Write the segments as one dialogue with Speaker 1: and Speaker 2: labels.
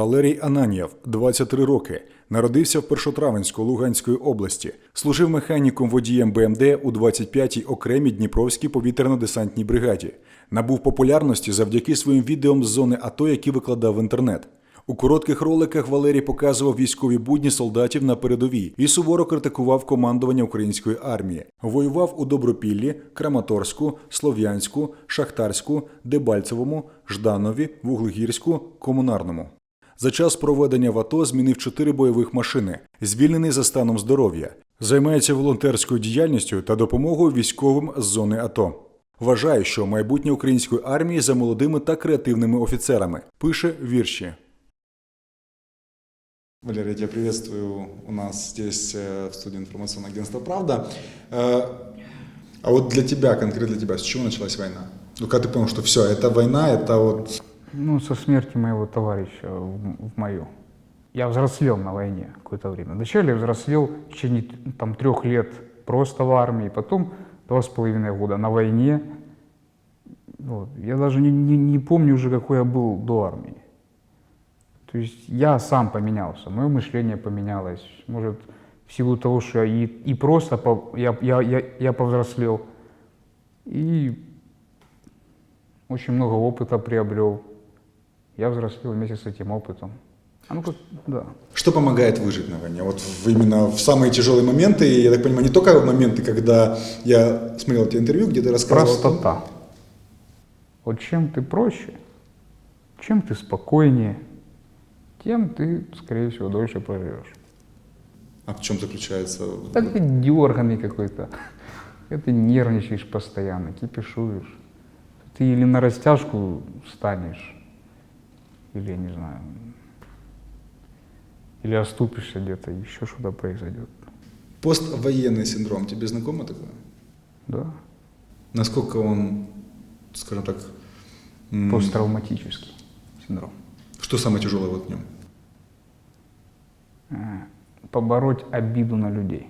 Speaker 1: Валерій Ананєв, 23 роки, народився в Першотравенську Луганської області. Служив механіком водієм БМД у 25-й окремій Дніпровській повітряно-десантній бригаді. Набув популярності завдяки своїм відео з зони АТО, які викладав в інтернет. У коротких роликах Валерій показував військові будні солдатів на передовій і суворо критикував командування української армії. Воював у Добропіллі, Краматорську, Слов'янську, Шахтарську, Дебальцевому, Жданові, Вуглегірську, Комунарному. За час проведення в АТО змінив чотири бойових машини, звільнений за станом здоров'я. Займається волонтерською діяльністю та допомогою військовим з зони АТО. Вважає, що майбутнє української армії за молодими та креативними офіцерами. Пише вірші.
Speaker 2: Валерий, я тебя приветствую у нас здесь э, в студии информационного агентства «Правда». Э, А вот для тебя, конкретно для тебя, с чего началась война? Ну, когда ты понял, что все, это война, это вот...
Speaker 3: Ну, со смерти моего товарища в, в мою. Я взрослел на войне какое-то время. Вначале я взрослел в течение там, трех лет просто в армии, потом два с половиной года на войне. Вот. Я даже не, не, не помню уже, какой я был до армии. То есть я сам поменялся, мое мышление поменялось. Может, в силу того, что я и, и просто по- я, я, я, я повзрослел, и очень много опыта приобрел. Я взрослел вместе с этим опытом. А ну как, да.
Speaker 2: Что помогает выжить на войне? Вот именно в самые тяжелые моменты, я так понимаю, не только моменты, когда я смотрел эти интервью, где ты рассказывал... том-
Speaker 3: Простота. Вот чем ты проще, чем ты спокойнее, тем ты, скорее всего, дольше проживешь.
Speaker 2: А в чем заключается?
Speaker 3: Так ты дерганный какой-то. Ты нервничаешь постоянно, кипишуешь. Ты или на растяжку станешь, или, я не знаю, или оступишься где-то, еще что-то произойдет.
Speaker 2: Поствоенный синдром, тебе знакомо такое?
Speaker 3: Да.
Speaker 2: Насколько он, скажем так...
Speaker 3: Посттравматический синдром.
Speaker 2: Что самое тяжелое вот в нем?
Speaker 3: Э, побороть обиду на людей.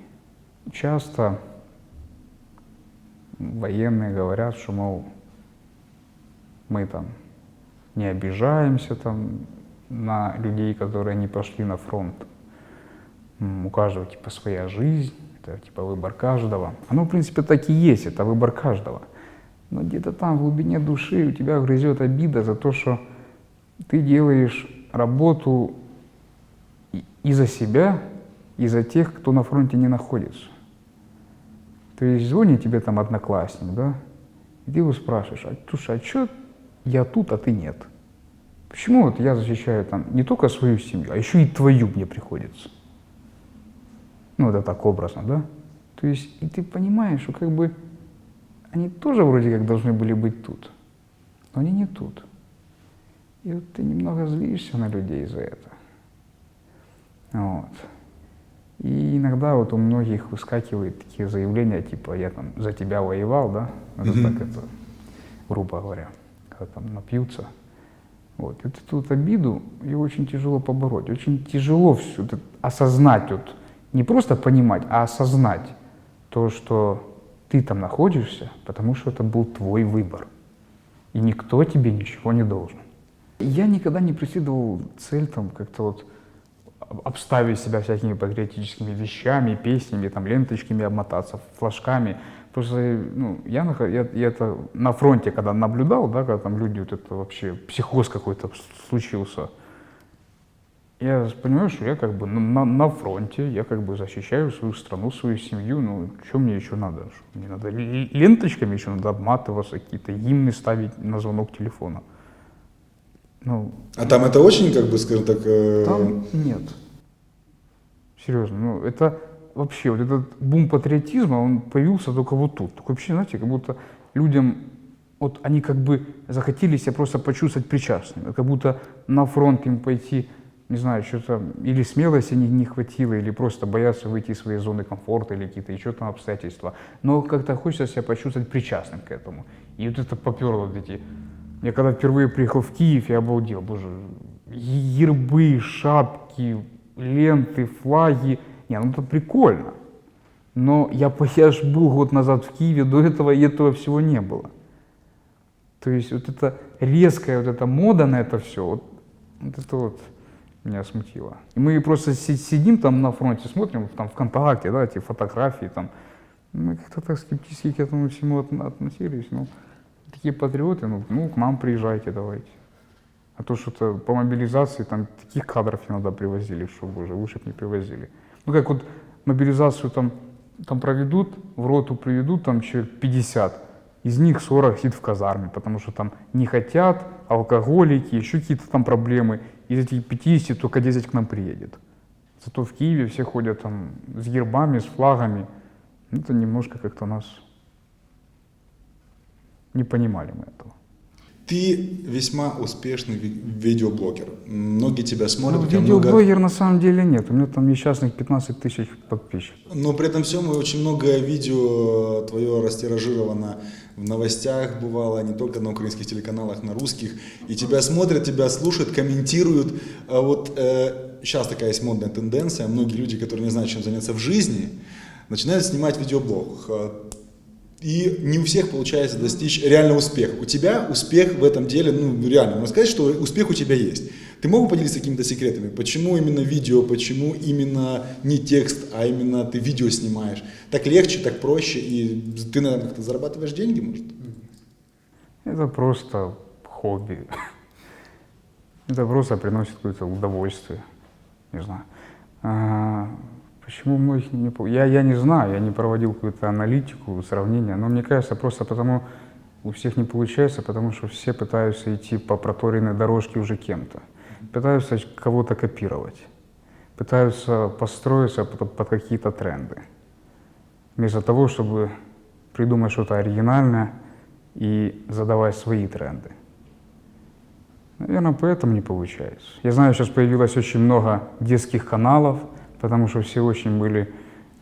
Speaker 3: Часто военные говорят, что, мол, мы там не обижаемся там на людей, которые не пошли на фронт. У каждого типа своя жизнь, это типа выбор каждого. Оно, в принципе, так и есть, это выбор каждого. Но где-то там в глубине души у тебя грызет обида за то, что ты делаешь работу и за себя, и за тех, кто на фронте не находится. То есть звонит тебе там одноклассник, да, и ты его спрашиваешь, а, слушай, а что я тут, а ты нет? Почему вот я защищаю там не только свою семью, а еще и твою мне приходится? Ну, это так образно, да? То есть, и ты понимаешь, что как бы они тоже вроде как должны были быть тут, но они не тут. И вот ты немного злишься на людей за это. Вот. И иногда вот у многих выскакивают такие заявления, типа я там за тебя воевал, да? Это
Speaker 2: Мгм.
Speaker 3: так это, грубо говоря, когда там напьются. Вот. И эту вот обиду ее очень тяжело побороть. Очень тяжело все это осознать, вот, не просто понимать, а осознать то, что ты там находишься, потому что это был твой выбор. И никто тебе ничего не должен. Я никогда не преследовал цель там как-то вот об- обставить себя всякими патриотическими вещами, песнями, там, ленточками обмотаться, флажками. Просто ну, я, я, я это на фронте, когда наблюдал, да, когда там люди, вот это вообще психоз какой-то случился, я понимаю, что я как бы на, на- фронте, я как бы защищаю свою страну, свою семью, ну, что мне еще надо? Что мне надо ленточками еще надо обматываться, какие-то гимны ставить на звонок телефона. Ну,
Speaker 2: А там это очень, как бы, скажем так... э,
Speaker 3: там нет. Серьезно, ну это вообще, вот этот бум патриотизма, он появился только вот тут. Такое вообще, знаете, как будто людям, вот они как бы захотели себя просто почувствовать причастными, как будто на фронт им пойти, не знаю, что-то, или смелости не, не хватило, или просто боятся выйти из своей зоны комфорта, или какие-то еще там обстоятельства. Но как-то хочется себя почувствовать причастным к этому. И вот это поперло вот эти я когда впервые приехал в Киев, я обалдел, боже, ербы, шапки, ленты, флаги. Не, ну это прикольно. Но я, я ж был год назад в Киеве, до этого и этого всего не было. То есть вот эта резкая вот эта мода на это все, вот, вот это вот меня смутило. И мы просто си- сидим там на фронте, смотрим там ВКонтакте, да, эти фотографии там. Мы как-то так скептически к этому всему от- относились. Ну, такие патриоты, ну, ну, к нам приезжайте, давайте. А то что-то по мобилизации там таких кадров иногда привозили, что, боже, лучше бы не привозили. Ну, как вот мобилизацию там, там проведут, в роту приведут там человек 50, из них 40 сидит в казарме, потому что там не хотят, алкоголики, еще какие-то там проблемы. Из этих 50 только 10 к нам приедет. Зато в Киеве все ходят там с гербами, с флагами. Это немножко как-то нас не понимали мы этого.
Speaker 2: Ты весьма успешный ви- видеоблогер. Многие тебя смотрят,
Speaker 3: Ну,
Speaker 2: тебя много...
Speaker 3: видеоблогер на самом деле нет. У меня там несчастных 15 тысяч подписчиков.
Speaker 2: Но при этом всем очень много видео твое растиражировано в новостях бывало, не только на украинских телеканалах, на русских. И тебя смотрят, тебя слушают, комментируют. А вот сейчас такая есть модная тенденция. Многие люди, которые не знают, чем заняться в жизни, начинают снимать видеоблог. А, И не у всех получается достичь реального успеха. У тебя успех в этом деле, ну реально, можно сказать, что успех у тебя есть. Ты мог поделиться какими-то секретами? Почему именно видео, почему именно не текст, а именно ты видео снимаешь? Так легче, так проще, и ты, наверное, как-то зарабатываешь деньги, может?
Speaker 3: Это просто хобби. Это просто приносит какое-то удовольствие. Не знаю. Почему многих не я, я не знаю, я не проводил какую-то аналитику, сравнение, но мне кажется, просто потому у всех не получается, потому что все пытаются идти по проторенной дорожке уже кем-то. Пытаются кого-то копировать. Пытаются построиться под, под какие-то тренды. Вместо того, чтобы придумать что-то оригинальное и задавать свои тренды. Наверное, поэтому не получается. Я знаю, сейчас появилось очень много детских каналов, потому что все очень были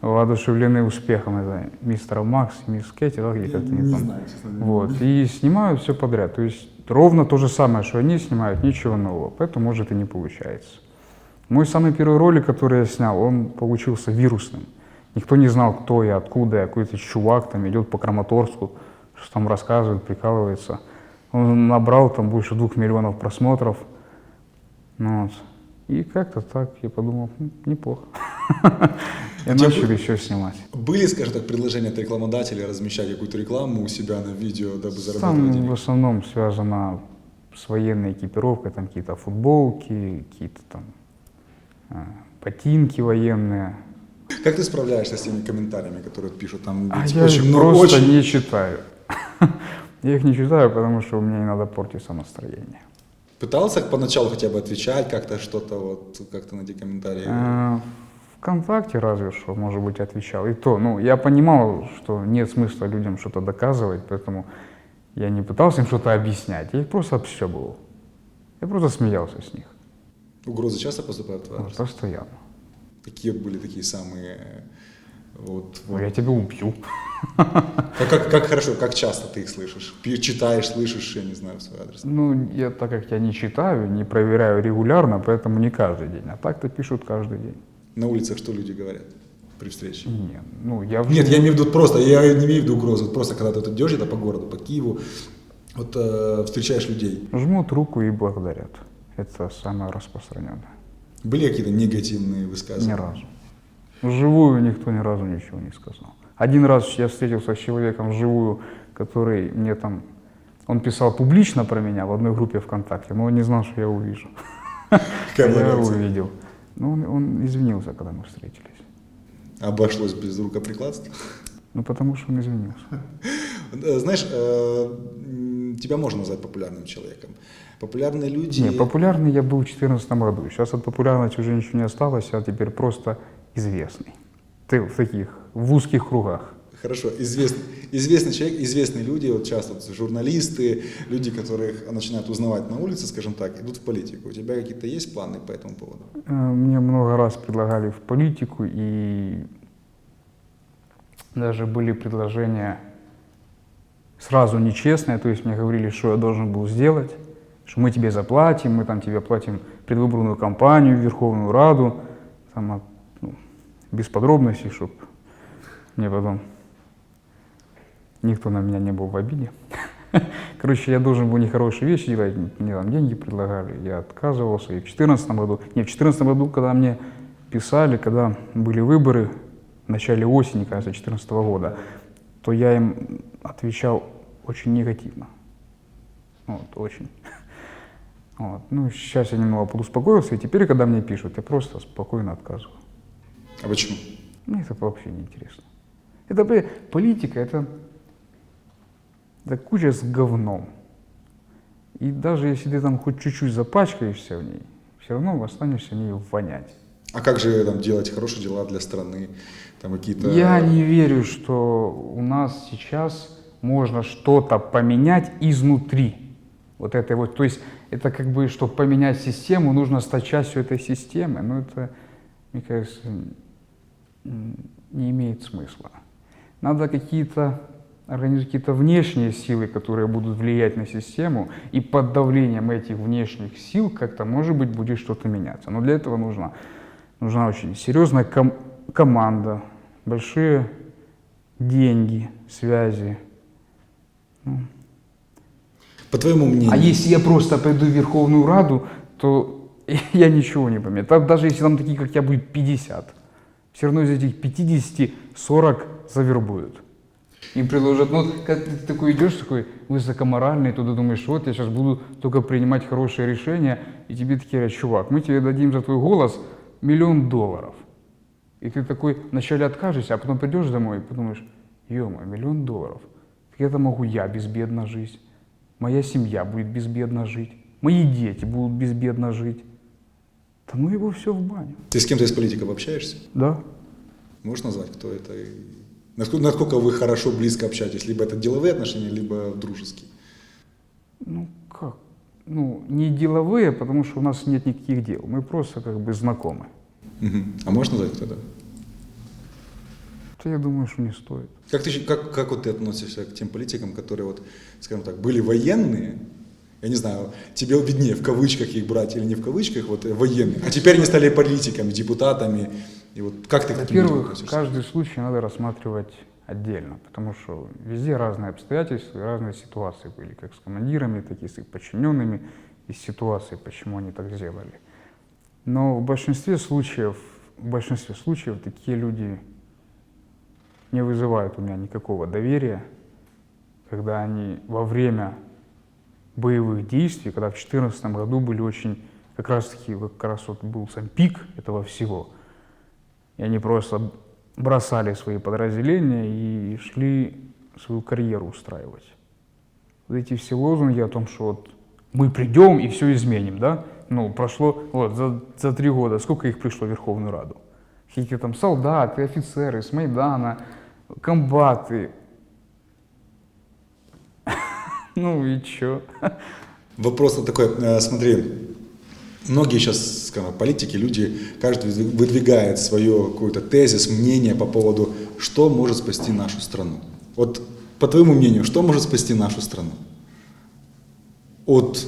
Speaker 3: воодушевлены успехом. Это мистер Макс, мисс Кэти, да, или как-то они там.
Speaker 2: честно
Speaker 3: Вот. И снимают все подряд. То есть ровно то же самое, что они снимают, ничего нового. Поэтому, может, и не получается. Мой самый первый ролик, который я снял, он получился вирусным. Никто не знал, кто я, откуда я. Какой-то чувак там идет по Краматорску, что там рассказывает, прикалывается. Он набрал там больше двух миллионов просмотров. Ну, вот. И как-то так я подумал, «М, неплохо. И
Speaker 2: Где
Speaker 3: начал
Speaker 2: вы-
Speaker 3: еще снимать.
Speaker 2: Были, скажем так, предложения от рекламодателей размещать какую-то рекламу у себя на видео, дабы зарабатывать
Speaker 3: Там в основном связано с военной экипировкой, там какие-то футболки, какие-то там а, ботинки военные.
Speaker 2: Как ты справляешься с теми комментариями, которые пишут там?
Speaker 3: А я
Speaker 2: очень
Speaker 3: их
Speaker 2: много,
Speaker 3: просто
Speaker 2: очень...
Speaker 3: не читаю. Я их не читаю, потому что у меня иногда портится настроение.
Speaker 2: Пытался поначалу хотя бы отвечать как-то что-то вот как-то на эти комментарии?
Speaker 3: А, Вконтакте разве что, может быть, отвечал. И то, ну, я понимал, что нет смысла людям что-то доказывать, поэтому я не пытался им что-то объяснять. Я их просто обстебывал. Я просто смеялся с них.
Speaker 2: Угрозы часто поступают в твой адрес?
Speaker 3: постоянно.
Speaker 2: Какие были такие самые э, вот, вот.
Speaker 3: я тебя убью.
Speaker 2: Как, как, как хорошо, как часто ты их слышишь? Читаешь, слышишь, я не знаю, в свой адрес.
Speaker 3: Ну, я так как я не читаю, не проверяю регулярно, поэтому не каждый день. А так-то пишут каждый день.
Speaker 2: На улицах что люди говорят при встрече?
Speaker 3: Нет, ну я в-
Speaker 2: Нет, я имею в виду просто, я не имею в виду угрозу, вот просто когда ты тут идешь где-то по городу, по Киеву, вот э, встречаешь людей.
Speaker 3: жмут руку и благодарят. Это самое распространенное.
Speaker 2: Были какие-то негативные
Speaker 3: Ни
Speaker 2: высказывания?
Speaker 3: разу. Вживую никто ни разу ничего не сказал. Один раз я встретился с человеком вживую, который мне там, он писал публично про меня в одной группе ВКонтакте, но он не знал, что я увижу. Я
Speaker 2: реакция?
Speaker 3: увидел. Но он, он извинился, когда мы встретились.
Speaker 2: Обошлось без рукоприкладства?
Speaker 3: Ну, потому что он извинился.
Speaker 2: Э, Знаешь, э, тебя можно назвать популярным человеком. Популярные люди...
Speaker 3: Не, популярный я был в 2014 году. Сейчас от популярности уже ничего не осталось, я теперь просто известный. Ты в таких, в узких кругах.
Speaker 2: Хорошо, известный, известный человек, известные люди, вот часто вот журналисты, люди, которых начинают узнавать на улице, скажем так, идут в политику. У тебя какие-то есть планы по этому поводу?
Speaker 3: Э, Мне много раз предлагали в политику, и даже были предложения сразу нечестные, то есть мне говорили, что я должен был сделать, что мы тебе заплатим, мы там тебе платим предвыборную кампанию, Верховную Раду, там, а, без подробностей, чтобы мне потом никто на меня не был в обиде. Короче, я должен был нехорошие вещи делать, мне там деньги предлагали, я отказывался. И в 2014 году, не, в 2014 году, когда мне писали, когда были выборы в начале осени, кажется, 2014 года, то я им отвечал очень негативно. Вот, очень. Вот. Ну, сейчас я немного подуспокоился, и теперь, когда мне пишут, я просто спокойно отказываю.
Speaker 2: А почему?
Speaker 3: Мне это вообще не интересно. Это политика, это, это куча с говном. И даже если ты там хоть чуть-чуть запачкаешься в ней, все равно останешься в ней вонять.
Speaker 2: А как же там делать хорошие дела для страны? Там какие-то...
Speaker 3: Я не верю, что у нас сейчас можно что-то поменять изнутри. Вот это вот, то есть это как бы, чтобы поменять систему, нужно стать частью этой системы. Но это, мне кажется, не имеет смысла. Надо какие-то организовать какие-то внешние силы, которые будут влиять на систему, и под давлением этих внешних сил как-то, может быть, будет что-то меняться. Но для этого нужна, нужна очень серьезная ком- команда, большие деньги, связи.
Speaker 2: По твоему мнению,
Speaker 3: А если я просто пойду в Верховную Раду, то я ничего не поменяю. Даже если там такие, как я, будет 50, все равно из этих 50 40 завербуют. Им предложат, ну, когда ты такой идешь, такой высокоморальный, туда думаешь, вот я сейчас буду только принимать хорошие решения, и тебе такие говорят, чувак, мы тебе дадим за твой голос миллион долларов. И ты такой вначале откажешься, а потом придешь домой и подумаешь, ё миллион долларов. Это могу я безбедно жить. Моя семья будет безбедно жить. Мои дети будут безбедно жить. Да ну его все в баню.
Speaker 2: ты с кем-то из политиков общаешься?
Speaker 3: Да.
Speaker 2: Можешь назвать, кто это? И Насколько, насколько вы хорошо, близко общаетесь? Либо это деловые отношения, либо дружеские?
Speaker 3: Ну как? Ну, не деловые, потому что у нас нет никаких дел. Мы просто как бы знакомы.
Speaker 2: Мгм. А можешь назвать, кто это?
Speaker 3: То я думаю, что не стоит.
Speaker 2: Как, ты, как, как вот ты относишься к тем политикам, которые, вот, скажем так, были военные, я не знаю, тебе виднее, в кавычках их брать или не в кавычках, вот э, военные, а теперь они стали политиками, депутатами, и вот как ты
Speaker 3: Во-первых, каждый случай надо рассматривать отдельно, потому что везде разные обстоятельства и разные ситуации были, как с командирами, так и с их подчиненными, и с ситуацией, почему они так сделали. Но в большинстве случаев, в большинстве случаев такие люди не вызывают у меня никакого доверия, когда они во время боевых действий, когда в 2014 году были очень, как раз таки, как раз вот был сам пик этого всего, и они просто бросали свои подразделения и шли свою карьеру устраивать. Вот эти все лозунги о том, что вот мы придем и все изменим, да? Ну, прошло, вот, за, за три года, сколько их пришло в Верховную Раду? Какие-то там солдаты, офицеры с Майдана, комбаты. Ну и чё?
Speaker 2: Вопрос вот такой, э, смотри, многие сейчас, скажем, политики, люди, каждый выдвигает свое какой-то тезис, мнение по поводу, что может спасти нашу страну. Вот по твоему мнению, что может спасти нашу страну? От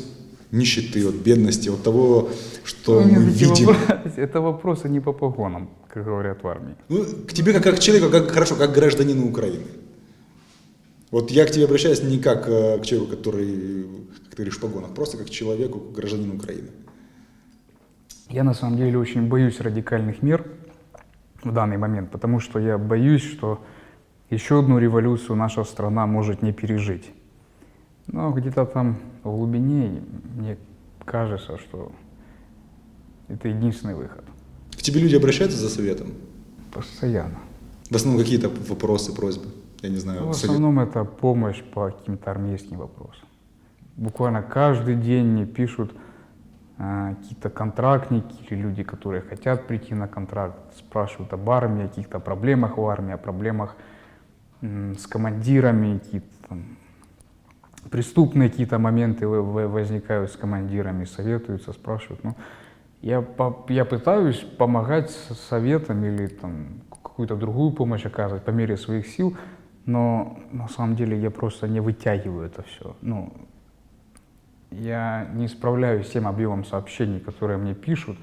Speaker 2: нищеты, от бедности, от того, что
Speaker 3: Ну,
Speaker 2: мы видим.
Speaker 3: вопросы- Это вопросы не по погонам, как говорят в армии.
Speaker 2: Ну, к тебе как, как человеку, как, хорошо, как гражданину Украины. Вот я к тебе обращаюсь не как э, к человеку, который, как ты говоришь, в погонах, просто как к человеку, к гражданину Украины.
Speaker 3: Я на самом деле очень боюсь радикальных мер в данный момент, потому что я боюсь, что еще одну революцию наша страна может не пережить. Но где-то там в глубине мне кажется, что это единственный выход.
Speaker 2: К тебе люди обращаются за советом?
Speaker 3: Постоянно.
Speaker 2: В основном какие-то вопросы, просьбы? Я не знаю.
Speaker 3: Ну, в основном это помощь по каким-то армейским вопросам. Буквально каждый день мне пишут а, какие-то контрактники или люди, которые хотят прийти на контракт, спрашивают об армии, о каких-то проблемах в армии, о проблемах с командирами, какие-то там преступные какие-то моменты возникают с командирами, советуются, спрашивают. Ну, я, по- я пытаюсь помогать советом или там какую-то другую помощь оказывать по мере своих сил, но на самом деле я просто не вытягиваю это все. Ну, я не справляюсь с тем объемом сообщений, которые мне пишут,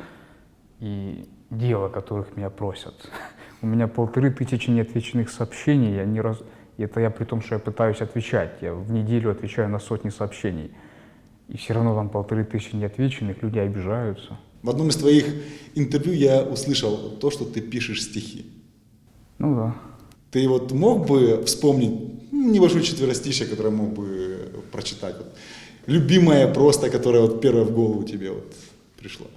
Speaker 3: и дел, о которых меня просят. У меня полторы тысячи неотвеченных сообщений, я ни, раз, это я при том, что я пытаюсь отвечать. Я в неделю отвечаю на сотни сообщений. И все равно там полторы тысячи неотвеченных, люди обижаются.
Speaker 2: В одном из твоих интервью я услышал то, что ты пишешь стихи.
Speaker 3: Ну да.
Speaker 2: Ты вот мог бы вспомнить м, небольшое четверостишее, которое мог бы прочитать? Вот, любимое просто, которое вот первое в голову тебе вот пришло.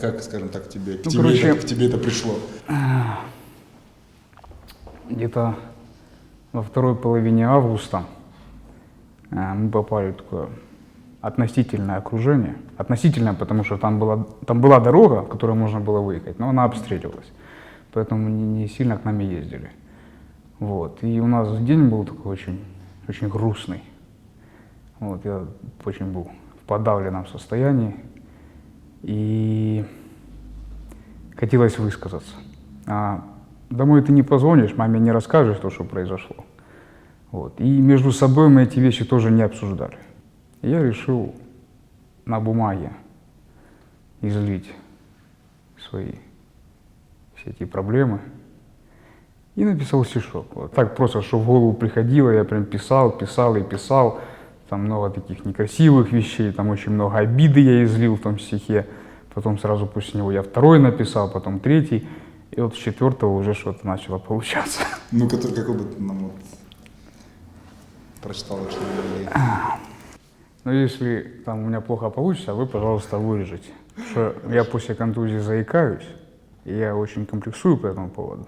Speaker 2: Как, скажем так, тебе, к,
Speaker 3: Ну,
Speaker 2: тебе,
Speaker 3: короче-
Speaker 2: это, к тебе это пришло?
Speaker 3: Где-то во второй половине августа э, мы попали в такое относительное окружение. Относительное, потому что там была, там была дорога, в которой можно было выехать, но она обстреливалась. Поэтому не, не сильно к нам и ездили. Вот. И у нас день был такой очень, очень грустный. Вот, я очень был в подавленном состоянии. И хотелось высказаться. А домой ты не позвонишь, маме не расскажешь то, что произошло. Вот. И между собой мы эти вещи тоже не обсуждали. Я решил на бумаге излить свои все эти проблемы. И написал стишок. Вот. Так просто, что в голову приходило, я прям писал, писал и писал. Там много таких некрасивых вещей, там очень много обиды я излил в том стихе. Потом сразу после него я второй написал, потом третий. И вот с четвертого уже что-то начало получаться.
Speaker 2: Ну, который, какой бы ты нам вот прочитал, что ли?
Speaker 3: Но если там у меня плохо получится, вы, пожалуйста, вырежете. Что я после контузии заикаюсь, и я очень комплексую по этому поводу.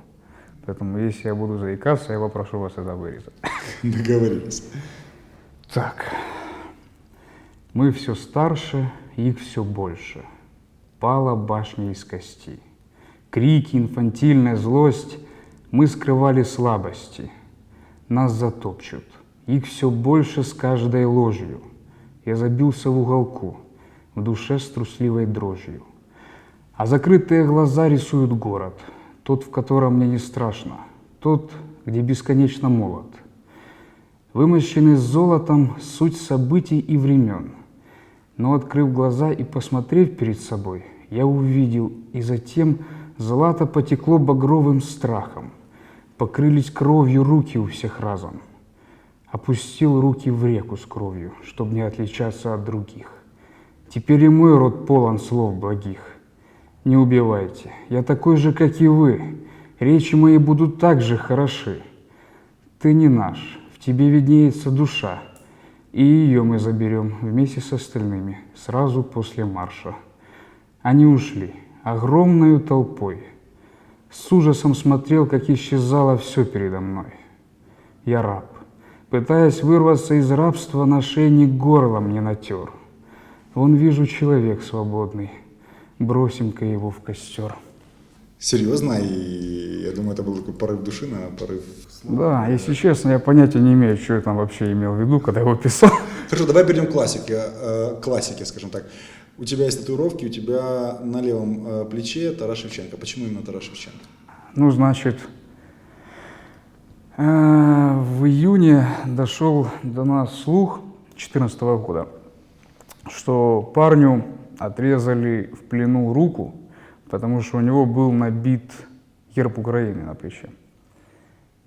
Speaker 3: Поэтому если я буду заикаться, я попрошу вас это вырезать.
Speaker 2: Договорились.
Speaker 3: Так. Мы все старше, их все больше. Пала башня из кости. Крики, инфантильная злость. Мы скрывали слабости. Нас затопчут. Их все больше с каждой ложью. Я забился в уголку, в душе с трусливой дрожью. А закрытые глаза рисуют город, тот, в котором мне не страшно, тот, где бесконечно молод. Вымощенный золотом суть событий и времен. Но открыв глаза и посмотрев перед собой, я увидел, и затем злато потекло багровым страхом. Покрылись кровью руки у всех разом. Опустил руки в реку с кровью, чтобы не отличаться от других. Теперь и мой род полон слов благих. Не убивайте, я такой же, как и вы. Речи мои будут так же хороши. Ты не наш, в тебе виднеется душа, и ее мы заберем вместе с остальными сразу после марша. Они ушли огромною толпой. С ужасом смотрел, как исчезало все передо мной. Я раб, пытаясь вырваться из рабства, на шейник горло мне натер. Вон вижу человек свободный, бросим-ка его в костер.
Speaker 2: Серьезно, и я думаю, это был такой порыв души, на порыв.
Speaker 3: Да, если честно, я понятия не имею, что я там вообще имел в виду, когда его писал.
Speaker 2: Хорошо, давай перейдем к классике, э, классике, скажем так. У тебя есть татуировки, у тебя на левом э, плече Тарас Шевченко. Почему именно Тарас Шевченко?
Speaker 3: Ну, значит, э, в июне дошел до нас слух 2014 года, что парню отрезали в плену руку, потому что у него был набит герб Украины на плече.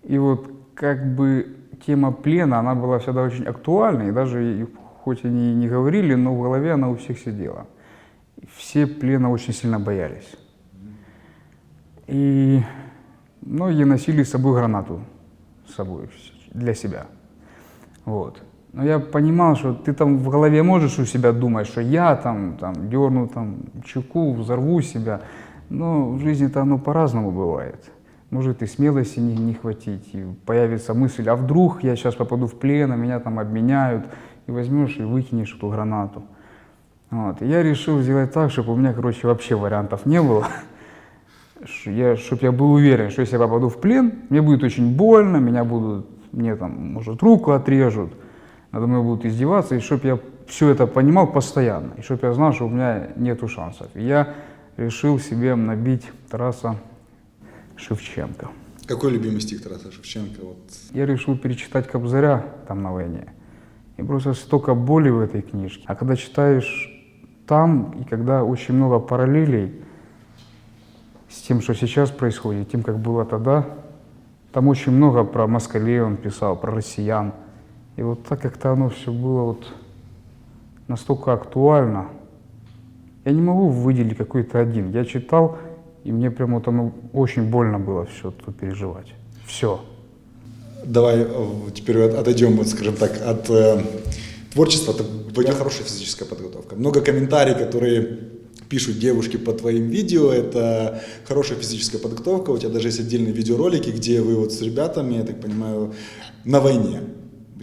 Speaker 3: И вот как бы тема плена, она была всегда очень актуальной, и даже хоть они и не говорили, но в голове она у всех сидела. Все плена очень сильно боялись. И многие носили с собой гранату с собой для себя. Вот. Но я понимал, что ты там в голове можешь у себя думать, что я там, там дерну там чеку, взорву себя. Но в жизни-то оно по-разному бывает. Может и смелости не, не хватить, и появится мысль, а вдруг я сейчас попаду в плен, а меня там обменяют, и возьмешь и выкинешь эту гранату. Вот. И я решил сделать так, чтобы у меня, короче, вообще вариантов не было. Я, чтобы я был уверен, что если я попаду в плен, мне будет очень больно, меня будут, мне там, может, руку отрежут, надо мной будут издеваться, и чтобы я все это понимал постоянно, и чтобы я знал, что у меня нету шансов. И я решил себе набить Тараса Шевченко.
Speaker 2: Какой любимый стих Тараса Шевченко? Вот.
Speaker 3: Я решил перечитать Кобзаря там на войне. И просто столько боли в этой книжке. А когда читаешь там, и когда очень много параллелей с тем, что сейчас происходит, тем, как было тогда, Там очень много про москалей он писал, про россиян. И вот так как-то оно все было вот настолько актуально. Я не могу выделить какой-то один. Я читал, и мне прям вот оно очень больно было все тут переживать. Все.
Speaker 2: Давай э, теперь от- отойдем, вот, скажем так, от э, творчества. Ты- У тебя хорошая физическая подготовка. Много комментариев, которые пишут девушки по твоим видео, это хорошая физическая подготовка. У тебя даже есть отдельные видеоролики, где вы вот с ребятами, я так понимаю, на войне,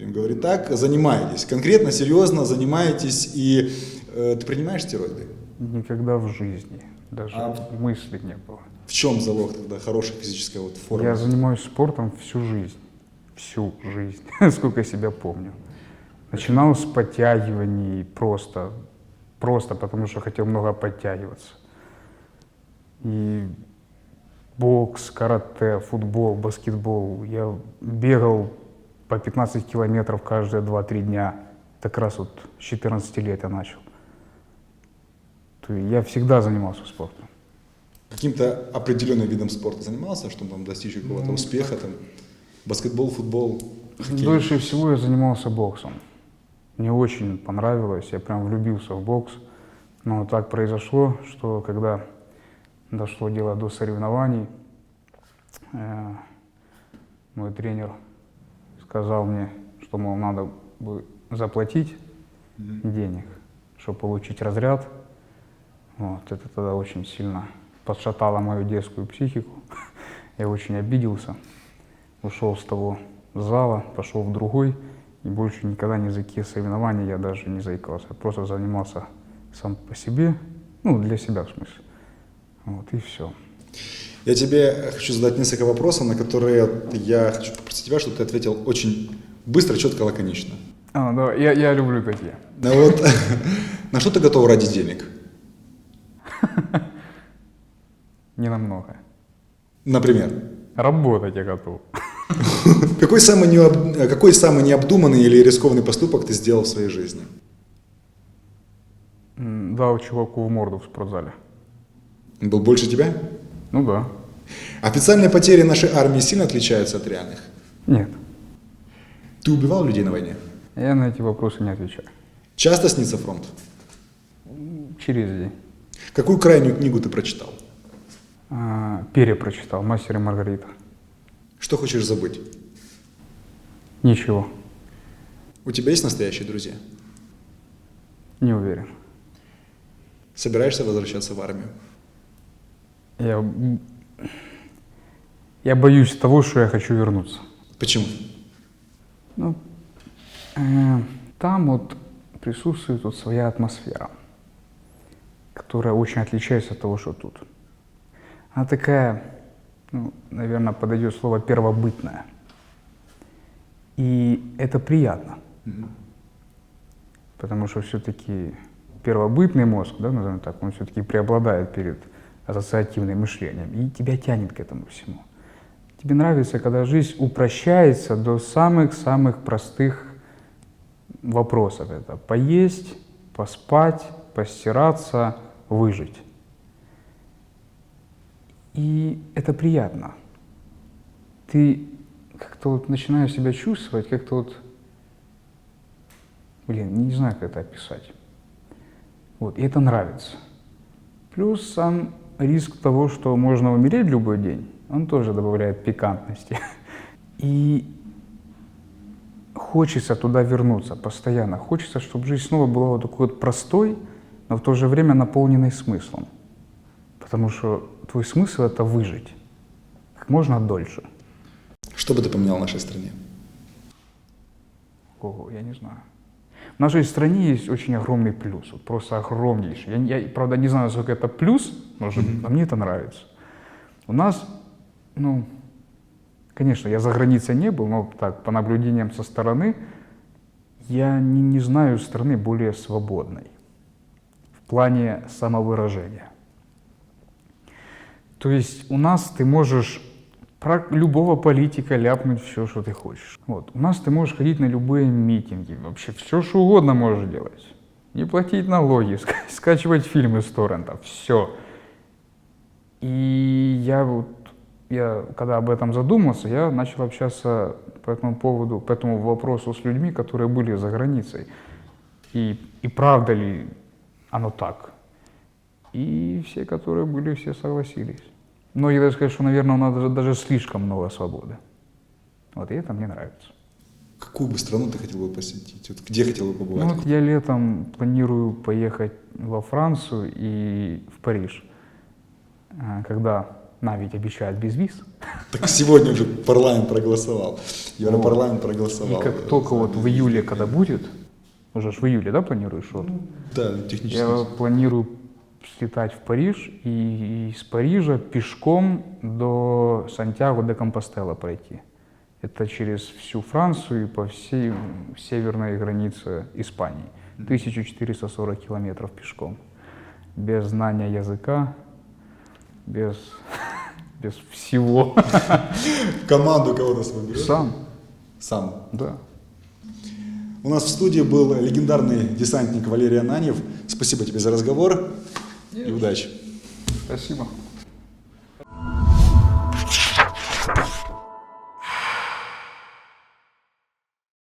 Speaker 2: будем говорить так, занимаетесь. Конкретно, серьезно занимаетесь, и э, ты принимаешь стероиды?
Speaker 3: Никогда в жизни даже
Speaker 2: А-
Speaker 3: мысли не было.
Speaker 2: В чем залог тогда хорошей физической вот формы?
Speaker 3: Я занимаюсь спортом всю жизнь. Всю жизнь, сколько себя помню. Начинал с подтягиваний просто, просто потому что хотел много подтягиваться. И бокс, карате, футбол, баскетбол. Я бегал по 15 километров каждые 2-3 дня. Так раз вот с 14 лет я начал. Я всегда занимался спортом.
Speaker 2: Каким-то определенным видом спорта занимался, чтобы там достичь какого-то успеха, там, баскетбол, футбол, хоккей?
Speaker 3: Дольше всего я занимался боксом. Мне очень понравилось, я прям влюбился в бокс. Но так произошло, что когда дошло дело до соревнований, э, мой тренер сказал мне, что, мол, надо бы заплатить денег, чтобы получить разряд. Вот, это тогда очень сильно подшатало мою детскую психику. Я очень обиделся ушел с того зала, пошел в другой, и больше никогда ни за какие соревнования я даже не заикался. Я просто занимался сам по себе, ну, для себя в смысле. Вот, и все.
Speaker 2: Я тебе хочу задать несколько вопросов, на которые я хочу попросить тебя, чтобы ты ответил очень быстро, четко, лаконично.
Speaker 3: А, да, я, я люблю такие.
Speaker 2: Ну вот, на что ты готов ради денег?
Speaker 3: Не намного.
Speaker 2: Например,
Speaker 3: Работать я готов.
Speaker 2: какой самый, необ- какой самый необдуманный или рискованный поступок ты сделал в своей жизни?
Speaker 3: Дал чуваку в морду в спортзале.
Speaker 2: Был больше тебя?
Speaker 3: Ну да.
Speaker 2: Официальные потери нашей армии сильно отличаются от реальных.
Speaker 3: Нет.
Speaker 2: Ты убивал людей на войне?
Speaker 3: Я на эти вопросы не отвечаю.
Speaker 2: Часто снится фронт?
Speaker 3: Через день.
Speaker 2: Какую крайнюю книгу ты прочитал?
Speaker 3: А, перепрочитал «Мастер и Маргарита».
Speaker 2: Что хочешь забыть?
Speaker 3: Ничего.
Speaker 2: У тебя есть настоящие друзья?
Speaker 3: Не уверен.
Speaker 2: Собираешься возвращаться в армию?
Speaker 3: Я, я боюсь того, что я хочу вернуться.
Speaker 2: Почему?
Speaker 3: Ну, э, там вот присутствует вот своя атмосфера, которая очень отличается от того, что тут. Она такая, ну, наверное, подойдет слово первобытная. И это приятно, потому что все-таки первобытный мозг, да, назовем так, он все-таки преобладает перед ассоциативным мышлением, и тебя тянет к этому всему. Тебе нравится, когда жизнь упрощается до самых-самых простых вопросов. Это поесть, поспать, постираться, выжить. И это приятно. Ты как-то вот начинаешь себя чувствовать, как-то вот, блин, не знаю, как это описать. Вот, и это нравится. Плюс сам риск того, что можно умереть любой день, он тоже добавляет пикантности. И хочется туда вернуться постоянно. Хочется, чтобы жизнь снова была вот такой вот простой, но в то же время наполненной смыслом. Потому что твой смысл — это выжить как можно дольше.
Speaker 2: Что бы ты поменял в нашей стране?
Speaker 3: Ого, я не знаю. В нашей стране есть очень огромный плюс, вот просто огромнейший. Я, я, правда, не знаю, сколько это плюс, может, а мне это нравится. У нас, ну, конечно, я за границей не был, но так, по наблюдениям со стороны, я не, не знаю страны более свободной в плане самовыражения. То есть у нас ты можешь про любого политика ляпнуть все, что ты хочешь. Вот. У нас ты можешь ходить на любые митинги, вообще все, что угодно можешь делать. Не платить налоги, ска- скачивать фильмы с торрентов, все. И я вот я, когда об этом задумался, я начал общаться по этому поводу, по этому вопросу с людьми, которые были за границей. И, и правда ли оно так? И все, которые были, все согласились. Многие даже сказать, что, наверное, у нас даже, даже слишком много свободы. Вот и это мне нравится.
Speaker 2: Какую бы страну ты хотел бы посетить? Вот где хотел бы побывать?
Speaker 3: Ну, вот я летом планирую поехать во Францию и в Париж, А, когда нам ведь обещают без виз.
Speaker 2: Так сегодня уже парламент проголосовал. Европарламент
Speaker 3: И
Speaker 2: проголосовал.
Speaker 3: как только вот в июле, когда будет, уже ж в июле, да, планируешь? Вот?
Speaker 2: Да, технически.
Speaker 3: Я планирую слетать в Париж и из Парижа пешком до Сантьяго де Компостела пройти. Это через всю Францию и по всей северной границе Испании. 1440 километров пешком. Без знания языка, без, без всего.
Speaker 2: Команду кого-то свою?
Speaker 3: Сам,
Speaker 2: Сам.
Speaker 3: да.
Speaker 2: У нас в студии был легендарный десантник Валерий Ананьев. Спасибо тебе за разговор и удачи.
Speaker 3: Спасибо.